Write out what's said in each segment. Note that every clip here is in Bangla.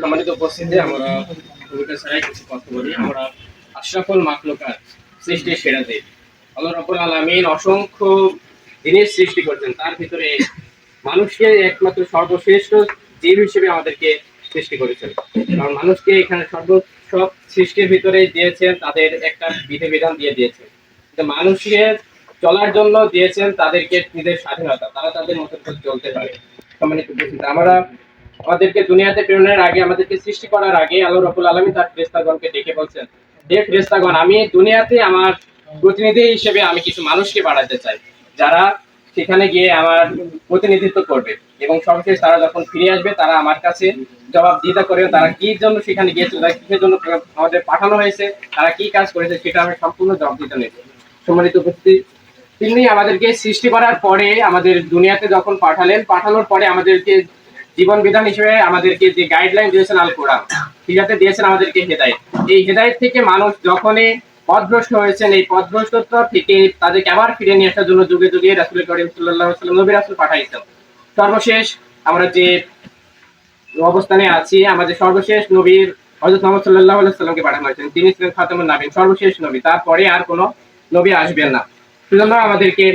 সম্মানিত উপস্থিতি আমরা ভূমিকা ছাড়াই কিছু কথা বলি। আমরা আশরাফুল মাকলুকার সৃষ্টির সেরা দেব। আল্লাহ রব্বুল আলামিন অসংখ্য জিনিস সৃষ্টি করছেন। তার ভিতরে মানুষকে একমাত্র সর্বশ্রেষ্ঠ জীব হিসেবে আমাদেরকে সৃষ্টি করেছেন। কারণ মানুষকে এখানে সর্ব, সব সৃষ্টির ভিতরে দিয়েছেন, তাদের একটা বিধিবিধান দিয়ে দিয়েছেন। মানুষকে চলার জন্য দিয়েছেন তাদেরকে নিজের স্বাধীনতা। তারা তাদের মতো চলতে পারে। সম্মানিত আমরা আমাদেরকে দুনিয়াতে প্রেরণের আগে, আমাদেরকে সৃষ্টি করার আগে আল্লাহ রবুল আলমী তার ফ্রেস্তাগণকে ডেকে বলছেন, হে ফ্রেস্তাগণ আমি দুনিয়াতে আমার প্রতিনিধি হিসেবে আমি কিছু মানুষকে বাড়াতে চাই, যারা সেখানে গিয়ে আমার প্রতিনিধিত্ব করবে। এবং সর্বশেষ তারা যখন ফিরে আসবে, তারা আমার কাছে জবাব দিতে করে তারা কি জন্য সেখানে গিয়েছিল, তারা কিসের জন্য আমাদের পাঠানো হয়েছে, তারা কি কাজ করেছে, সেটা আমি সম্পূর্ণ জবাব দিতে নেব। সম্মানিত উপস্থিতি, তিনি আমাদেরকে সৃষ্টি করার পরে আমাদের দুনিয়াতে যখন পাঠালেন, পাঠানোর পরে আমাদেরকে জীবন বিধান হিসেবে আমাদেরকে যে গাইডলাইন দিয়েছেন আল কোরআন ঠিকাতে দিয়েছেন আমাদেরকে হেদায়েত। এই হেদায়েত থেকে মানুষ যখনই পথভ্রষ্ট হয়েছেন, এই পথভ্রষ্টতা থেকে তাদেরকে আবার ফিরে নিয়ে আসার জন্য যুগে যুগে রাসুল করিম সাল্লাহ সাল্লাম নবী রাসুল পাঠাইছেন। সর্বশেষ আমরা যে অবস্থানে আছি আমাদের সর্বশেষ নবীর হজরত মোহাম্মদ সাল্লাহ সাল্লামকে পাঠানো হয়েছেন, তিনি ছিলেন খাতামুল নাবিন, সর্বশেষ নবী। তারপরে আর কোনো নবী আসবেন না। সেজন্য আমাদেরকে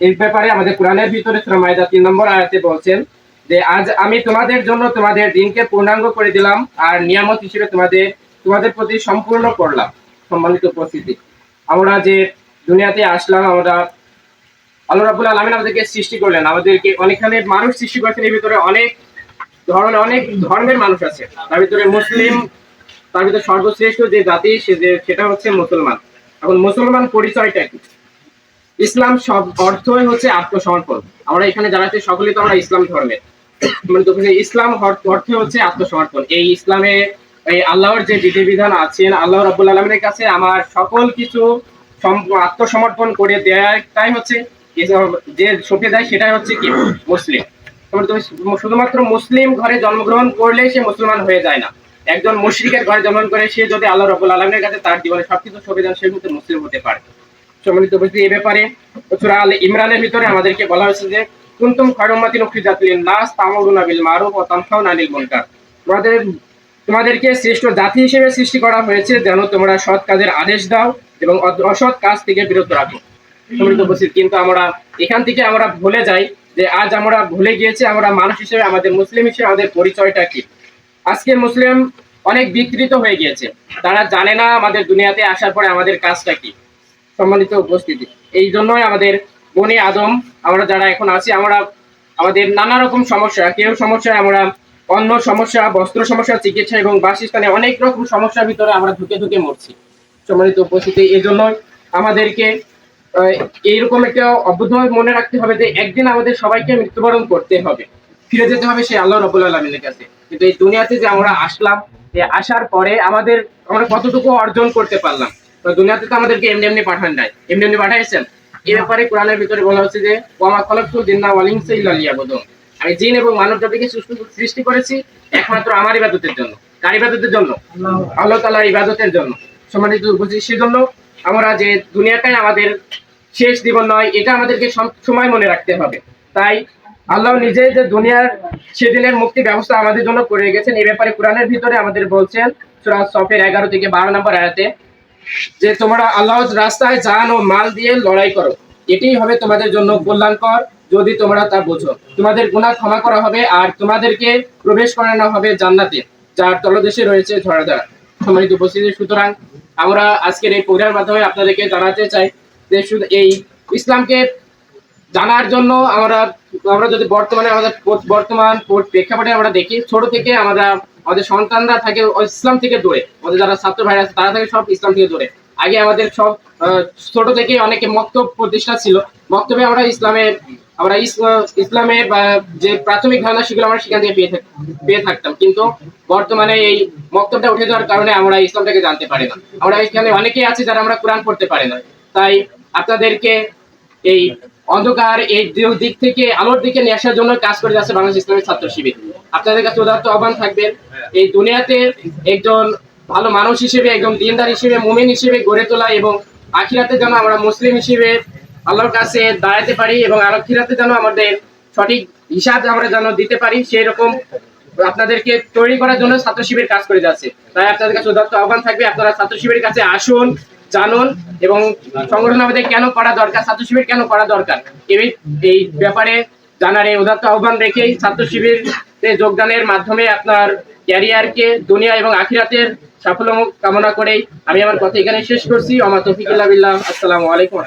এই ব্যাপারে আমাদের কোরআনের ভিতরে সূরা মাইদা তিন নম্বর আয়াতে বলছেন যে আজ আমি তোমাদের জন্য তোমাদের দিনকে পূর্ণাঙ্গ করে দিলাম আর নিয়ামত হিসেবে তোমাদের তোমাদের প্রতি সম্পূর্ণ করলাম সম্মানিত উপস্থিতি। আমরা যে দুনিয়াতে আসলাম, আমরা আল্লাহ রাবুল আলমিন আমাদেরকে সৃষ্টি করলেন। আমাদেরকে অনেকখানে মানুষ সৃষ্টি করেছেন, এর ভিতরে অনেক ধরনের, অনেক ধর্মের মানুষ আছে। তার ভিতরে মুসলিম, তার ভিতরে সর্বশ্রেষ্ঠ যে জাতি, সে যে, সেটা হচ্ছে মুসলমান। এখন মুসলমান পরিচয়টা কি? ইসলাম সব অর্থই হচ্ছে আত্মসমর্পণ। আমরা এখানে আছি সকলেই তো আমরা ইসলাম ধর্মের। মানে তো ইসলাম অর্থে হচ্ছে আত্মসমর্পণ। এই ইসলামে এই আল্লাহর যে বিধিবিধান আছেন, আল্লাহ রাবুল আলমের কাছে আমার সকল কিছু আত্মসমর্পণ করে দেওয়াটাই হচ্ছে যে সঁপে দেয় সেটাই হচ্ছে কি? মুসলিম। তুমি শুধুমাত্র মুসলিম ঘরে জন্মগ্রহণ করলে সে মুসলমান হয়ে যায় না। একজন মুশরিকের ঘরে জন্মগ্রহণ করে সে যদি আল্লাহ রবুল আলমের কাছে তার জীবনে সবকিছু সঁপে দেন, সে মুসলিম হতে পারে। সম্মানিত উপস্থিতি এই ব্যাপারে আল ইমরানের ভিতরে আমাদেরকে বলা হয়েছে যে কুনতুম খায়রুম্মাতিন উখরিজাত লিন-নাস তা'মুরুনা বিল মারুফ ওয়া তানহাউনা আনিল মুনকার। তোমাদের তোমাদেরকে শ্রেষ্ঠ জাতি হিসেবে সৃষ্টি করা হয়েছে যেন তোমরা সৎ কাজের আদেশ দাও এবং অসৎ কাজ থেকে বিরত রাখো। সম্মানিত উপস্থিত। কিন্তু আমরা এখান থেকে আমরা ভুলে যাই যে আজ আমরা ভুলে গিয়েছি আমরা মানুষ হিসেবে, আমাদের মুসলিম হিসেবে আমাদের পরিচয়টা কি? আজকে মুসলিম অনেক বিকৃত হয়ে গিয়েছে। তারা জানে না আমাদের দুনিয়াতে আসার পরে আমাদের কাজটা কি। সম্মানিত উপস্থিতি। এই জন্যই আমাদের বনে আদম, আমরা যারা এখন আছি, আমরা আমাদের নানা রকম সমস্যা, কেউ সমস্যা, আমরা অন্য সমস্যা, বস্ত্র সমস্যা, চিকিৎসা এবং বাসস্থানে অনেক রকম সমস্যার ভিতরে আমরা ঢুকে ঢুকে মরছি। সম্মানিত উপস্থিতি জন্যই আমাদেরকে এইরকম একটা অবুদ্ধভাবে মনে রাখতে হবে যে একদিন আমাদের সবাইকে মৃত্যুবরণ করতে হবে। ফিরে যেতে হবে সেই আল্লাহ রবুল আলমিনের কাছে। কিন্তু এই দুনিয়াতে যে আমরা আসলাম আসার পরে আমাদের আমরা কতটুকু অর্জন করতে পারলাম? দুনিয়াতে তো আমাদেরকে এমনি এমনি পাঠান নাই। এমনি এমনি পাঠাইছেন। এই ব্যাপারে কোরআনের ভিতরে বলা হচ্ছে যে, ওয়ামা খলকুল জিন্না আমি জিন এবং মানব জাতিকে সৃষ্টি- করেছি একমাত্র আমার ইবাদতের জন্য। কার ইবাদতের জন্য? আল্লাহ ইবাদতের জন্য। সম্মানিত উপস্থিতি, সেজন্য আমরা যে দুনিয়াটাই আমাদের শেষ জীবন নয়, এটা আমাদেরকে সব সময় মনে রাখতে হবে। তাই আল্লাহ নিজে যে দুনিয়ার সেদিনের মুক্তি ব্যবস্থা আমাদের জন্য করে গেছেন এই ব্যাপারে কোরআনের ভিতরে আমাদের বলছেন, সূরা সফের এগারো থেকে বারো নম্বর আয়াতে যে তোমরা আল্লাহর রাস্তায় জান ও মাল দিয়ে লড়াই করো, এটাই হবে তোমাদের জন্য কল্যাণকর যদি তোমরা তা বোঝো। তোমাদের গুনাহ ক্ষমা করা হবে আর তোমাদেরকে প্রবেশ করানো হবে জান্নাতে, যার তলদেশে রয়েছে ঝড়াধারা সম্মানিত উপস্থিতি, সুতরাং আমরা আজকের এই প্রোগ্রামের মাধ্যমে আপনাদেরকে জানাতে চাই যে শুধু এই ইসলামকে জানার জন্য আমরা আমরা যদি বর্তমানে আমাদের বর্তমান প্রেক্ষাপটে আমরা দেখি, ছোট থেকে আমরা আমাদের সন্তানরা থাকে ইসলাম থেকে দূরে। আমাদের যারা ছাত্র ভাইরা আছে, তারা থাকে সব ইসলাম থেকে দূরে। আগে আমাদের সব ছোট থেকে অনেকে মক্তব প্রতিষ্ঠা ছিল। মক্তবে আমরা ইসলামের, আমরা ইস- ইসলামের, বা, যে প্রাথমিক ধারণা, সেগুলো আমরা সেখান থেকে পেয়ে পেয়ে থাকতাম। কিন্তু বর্তমানে এই মক্তবটা উঠে যাওয়ার কারণে আমরা ইসলামটাকে জানতে পারি না। আমরা এখানে অনেকেই আছে যারা আমরা কোরআন পড়তে পারি না। তাই আপনাদেরকে এই অন্ধকার, এই দিক থেকে আলোর দিকে নিয়ে আসার জন্য কাজ করে যাচ্ছে বাংলাদেশ ইসলামের ছাত্র শিবির। আপনাদের কাছে উদাত্ত আহ্বান থাকবেন হ্যাঁ। এই দুনিয়াতে একজন ভালো মানুষ হিসেবে একজন দিনদার হিসেবে মুমিন হিসেবে গড়ে তোলা এবং আখিরাতে যেন আমরা মুসলিম হিসেবে আল্লাহর কাছে দাঁড়াতে পারি এবং আখিরাতে যেন আমাদের সঠিক হিসাব আমরা যেন দিতে পারি সেই রকম আপনাদেরকে তৈরি করার জন্য ছাত্র শিবির কাজ করে যাচ্ছে। তাই আপনাদের কাছে উদাত্ত আহ্বান থাকবে আপনারা ছাত্র শিবিরের কাছে আসুন জানুন এবং সংগঠন আমাদের কেন করা দরকার ছাত্র শিবির কেন করা দরকার? এই ব্যাপারে জানার এই উদাত্ত আহ্বান রেখেই ছাত্র শিবির যোগদানের মাধ্যমে আপনার ক্যারিয়ারকে, দুনিয়া এবং আখিরাতের সাফল্য কামনা করেই আমি আমার কথা এখানে শেষ করছি। আমার তফিকুল্লাহ আসসালামু আলাইকুম